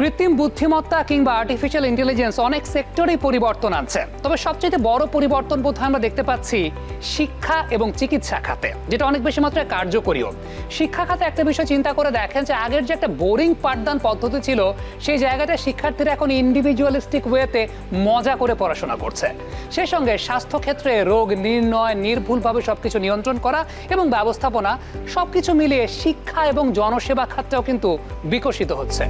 কৃত্রিম বুদ্ধিমত্তা কিংবা আর্টিফিশিয়াল ইন্টেলিজেন্স অনেক সেক্টরেই পরিবর্তন আনছে। তবে সবচেয়ে বড় পরিবর্তন বোধ আমরা দেখতে পাচ্ছি শিক্ষা এবং চিকিৎসা খাতে, যেটা অনেক বেশি মাত্রায় কার্যকরীও। শিক্ষা খাতে একটা বিষয় চিন্তা করে দেখেন যে আগের যে একটা বোরিং পাঠদান পদ্ধতি ছিল, সেই জায়গাটা শিক্ষার্থীরা এখন ইন্ডিভিজুয়ালিস্টিক ওয়েতে মজা করে পড়াশোনা করছে। সেই সঙ্গে স্বাস্থ্যক্ষেত্রে রোগ নির্ণয়, নির্ভুলভাবে সবকিছু নিয়ন্ত্রণ করা এবং ব্যবস্থাপনা, সবকিছু মিলিয়ে শিক্ষা এবং জনসেবা খাতটাও কিন্তু বিকশিত হচ্ছে।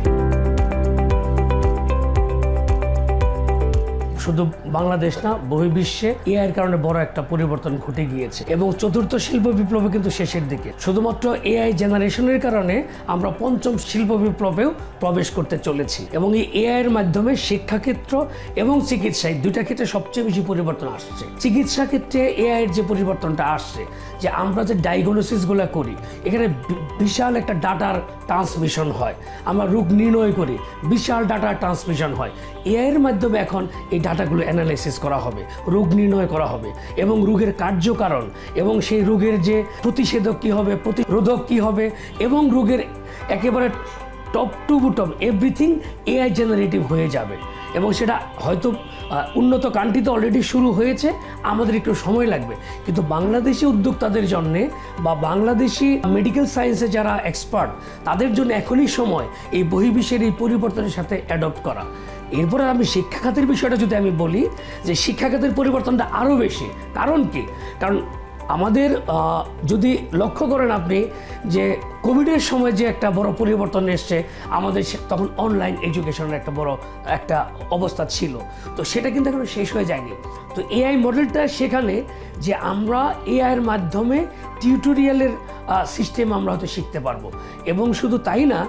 শুধু বাংলাদেশ না বহির্বিশ্বে এআইয়ের কারণে বড় একটা পরিবর্তন ঘটে গিয়েছে। এবং চতুর্থ শিল্প বিপ্লবে কিন্তু শেষের দিকে। শুধুমাত্র এআই জেনারেশনের কারণে আমরা পঞ্চম শিল্প বিপ্লবেও প্রবেশ করতে চলেছি। এবং এই এআই এর মাধ্যমে শিক্ষাক্ষেত্র এবং চিকিৎসায় দুইটা ক্ষেত্রে সবচেয়ে বেশি পরিবর্তন আসছে। চিকিৎসা ক্ষেত্রে এআই এর যে পরিবর্তনটা আসছে, যে আমরা যে ডায়াগনোসিসগুলো করি, এখানে বিশাল একটা ডাটার ট্রান্সমিশন হয়। আমরা রোগ নির্ণয় করি, বিশাল ডাটার ট্রান্সমিশন হয়। এআই এর মাধ্যমে এখন এই ডাটাগুলো অ্যানালাইসিস করা হবে, রোগ নির্ণয় করা হবে এবং রোগের কার্যকারণ এবং সেই রোগের যে প্রতিষেধক কী হবে, প্রতিরোধক কী হবে এবং রোগের একেবারে top to bottom everything AI generative হয়ে যাবে এবং সেটা হয়তো উন্নত কান্ট্রিতে অলরেডি শুরু হয়েছে, আমাদের একটু সময় লাগবে। কিন্তু বাংলাদেশি উদ্যোক্তাদের জন্যে বা বাংলাদেশি মেডিকেল সায়েন্সে যারা এক্সপার্ট তাদের জন্য এখনই সময় এই বহির্বিশ্বের এই পরিবর্তনের সাথে অ্যাডপ্ট করা। এরপরে আমি শিক্ষাখাতের বিষয়টা যদি আমি বলি, যে শিক্ষাখাতের পরিবর্তনটা আরও বেশি। কারণ কি? কারণ আমাদের যদি লক্ষ্য করেন আপনি যে কোভিডের সময় যে একটা বড় পরিবর্তন এসছে, আমাদের তখন অনলাইন এডুকেশনের একটা বড় একটা অবস্থা ছিল। তো সেটা কিন্তু এখনও শেষ হয়ে যায়নি। তো এআই মডেলটা সেখানে যে আমরা এআইয়ের মাধ্যমে টিউটোরিয়ালের সিস্টেম আমরা হয়তো শিখতে পারব। এবং শুধু তাই না,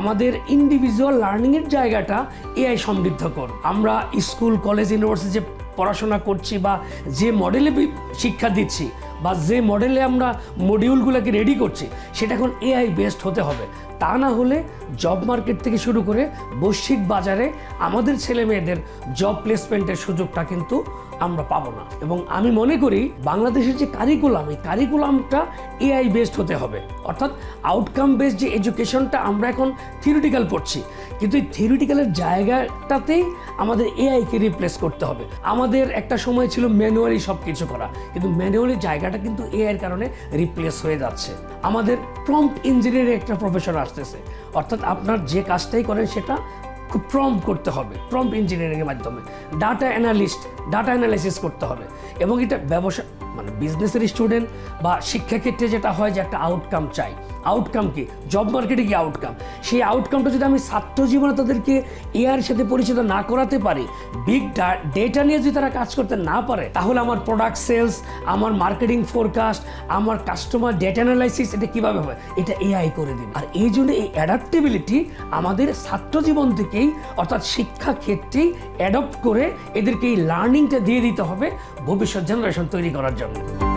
আমাদের ইন্ডিভিজুয়াল লার্নিংয়ের জায়গাটা এআই সমৃদ্ধ কর। আমরা স্কুল কলেজ ইউনিভার্সিটি যে পড়াশোনা করছি বা যে মডেলে শিক্ষা দিচ্ছি বা যে মডেলে আমরা মডিউলগুলোকে রেডি করছি, সেটা এখন এআই বেসড হতে হবে। তা না হলে জব মার্কেট থেকে শুরু করে বৈশ্বিক বাজারে আমাদের ছেলে মেয়েদের জব প্লেসমেন্টের সুযোগটা কিন্তু আমরা পাবো না। এবং আমি মনে করি বাংলাদেশের যে কারিকুলাম এই কারিকুলামটা এআই বেসড হতে হবে। অর্থাৎ আউটকাম বেসড যে এডুকেশনটা আমরা এখন থিওরিটিক্যাল পড়ছি, কিন্তু এই থিওরিটিক্যালের জায়গাটাতেই আমাদের এআইকে রিপ্লেস করতে হবে। আমাদের একটা সময় ছিল ম্যানুয়ালি সব কিছু করা, কিন্তু ম্যানুয়ালি জায়গাটা কিন্তু এআইয়ের কারণে রিপ্লেস হয়ে যাচ্ছে। আমাদের প্রম্পট ইঞ্জিনিয়ারিং একটা প্রফেশন আসতেছে। অর্থাৎ আপনার যে কাজটাই করেন সেটা খুব প্রম করতে হবে প্রম ইঞ্জিনিয়ারিংয়ের মাধ্যমে। ডাটা অ্যানালিস্ট ডাটা অ্যানালাইসিস করতে হবে। এবং এটা ব্যবসা মানে বিজনেসের স্টুডেন্ট বা শিক্ষাক্ষেত্রে যেটা হয় যে একটা আউটকাম চাই। আউটকাম কি? জব মার্কেটে কি আউটকাম সেই আউটকামটা যদি আমি ছাত্র জীবনে তাদেরকে এআর সাথে পরিচিত না করাতে পারি বিগ ডেটা নিয়ে যদি তারা কাজ করতে না পারে, তাহলে আমার প্রোডাক্ট সেলস আমার মার্কেটিং ফোরকাস্ট আমার কাস্টমার ডেটা অ্যানালাইসিস এটা কীভাবে হবে? এটা এআই করে দিবে। আর এই জন্য এই অ্যাডাপ্টেবিলিটি আমাদের ছাত্র জীবন থেকেই, অর্থাৎ শিক্ষা ক্ষেত্রেই অ্যাডপ্ট করে এদেরকে এই লার্নিংটা দিয়ে দিতে হবে ভবিষ্যৎ জেনারেশন তৈরি করার জন্য।